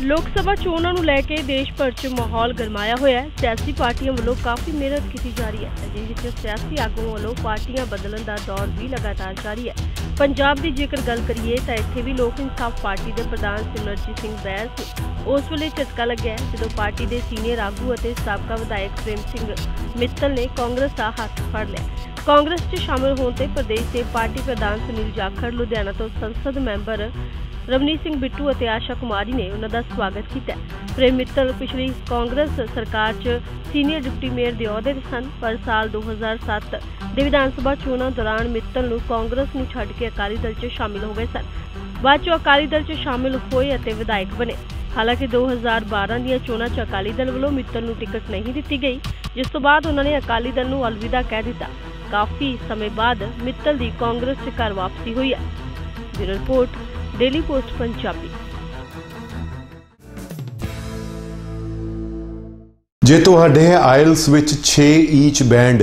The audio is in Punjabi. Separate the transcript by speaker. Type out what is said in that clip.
Speaker 1: ਲੋਕ ਸਭਾ ਚੋਣਾਂ ਨੂੰ ਲੈ ਕੇ ਦੇਸ਼ ਭਰ 'ਚ ਮਾਹੌਲ ਗਰਮਾਇਆ ਹੋਇਆ ਹੈ। ਸਿਆਸੀ ਪਾਰਟੀਆਂ ਵੱਲੋਂ ਕਾਫੀ ਮਿਹਨਤ ਕੀਤੀ ਜਾ ਰਹੀ ਹੈ। ਅਜਿਹੇ ਵਿੱਚ ਸਿਆਸੀ ਆਗੂਆਂ ਵੱਲੋਂ ਪਾਰਟੀਆਂ ਬਦਲਣ ਦਾ ਦੌਰ ਵੀ ਲਗਾਤਾਰ ਜਾਰੀ ਹੈ। ਪੰਜਾਬ ਦੀ ਜੇਕਰ ਗੱਲ ਕਰੀਏ ਤਾਂ ਇੱਥੇ ਵੀ ਲੋਕ ਇਨਸਾਫ ਪਾਰਟੀ ਦੇ ਪ੍ਰਧਾਨ ਸਿਮਰਜੀਤ ਸਿੰਘ ਬੈਂਸ ਉਸ ਵੇਲੇ ਝਟਕਾ ਲੱਗਿਆ ਜਦੋਂ ਪਾਰਟੀ ਦੇ ਸੀਨੀਅਰ ਆਗੂ ਅਤੇ ਸਾਬਕਾ ਵਿਧਾਇਕ ਪ੍ਰੇਮ ਸਿੰਘ ਮਿੱਤਲ ਨੇ ਕਾਂਗਰਸ ਦਾ ਹੱਥ ਫੜ ਲਿਆ। ਕਾਂਗਰਸ 'ਚ ਸ਼ਾਮਲ ਹੋਣ ਤੇ ਪ੍ਰਦੇਸ਼ ਦੇ ਪਾਰਟੀ ਪ੍ਰਧਾਨ ਸੁਨੀਲ ਜਾਖੜ, ਲੁਧਿਆਣਾ ਤੋਂ ਸੰਸਦ ਮੈਂਬਰ ਰਵਨੀਤ ਸਿੰਘ ਬਿੱਟੂ ਅਤੇ ਆਸ਼ਾ ਕੁਮਾਰੀ ਨੇ ਉਹਨਾਂ ਦਾ ਸਵਾਗਤ ਕੀਤਾ। ਪ੍ਰੇਮ ਮਿੱਤਲ ਪਿਛਲੀ ਕਾਂਗਰਸ ਸਰਕਾਰ 'ਚ ਸੀਨੀਅਰ ਡਿਪਟੀ ਮੇਅਰ ਦੇ ਅਹੁਦੇ ਤੇ ਸਨ, ਪਰ ਸਾਲ 2007 ਦੇ ਵਿਧਾਨ ਸਭਾ ਚੋਣਾਂ ਦੌਰਾਨ ਮਿੱਤਲ ਨੂੰ ਕਾਂਗਰਸ ਨੂੰ ਛੱਡ ਕੇ ਅਕਾਲੀ ਦਲ 'ਚ ਸ਼ਾਮਿਲ ਹੋ ਗਏ ਸਨ। ਬਾਅਦ 'ਚ ਅਕਾਲੀ ਦਲ 'ਚ ਸ਼ਾਮਿਲ ਹੋਏ ਅਤੇ ਵਿਧਾਇਕ ਬਣੇ। ਹਾਲਾਂਕਿ 2012 ਦੀਆਂ ਚੋਣਾਂ 'ਚ ਅਕਾਲੀ ਦਲ ਵੱਲੋਂ ਮਿੱਤਲ ਨੂੰ ਟਿਕਟ ਨਹੀਂ ਦਿੱਤੀ ਗਈ, ਜਿਸ ਤੋਂ ਬਾਅਦ ਉਹਨਾਂ ਨੇ ਅਕਾਲੀ ਦਲ ਨੂੰ ਅਲਵਿਦਾ ਕਹਿ ਦਿੱਤਾ। ਕਾਫੀ ਸਮੇਂ ਬਾਅਦ ਮਿੱਤਲ ਦੀ ਕਾਂਗਰਸ 'ਚ ਘਰ ਵਾਪਸੀ ਹੋਈ ਹੈ। Bureau report, daily post, Punjabi.
Speaker 2: ਜੇ ਤੁਹਾਡੇ ਆਇਲਸ ਵਿੱਚ 6 ਈਚ ਬੈਂਡ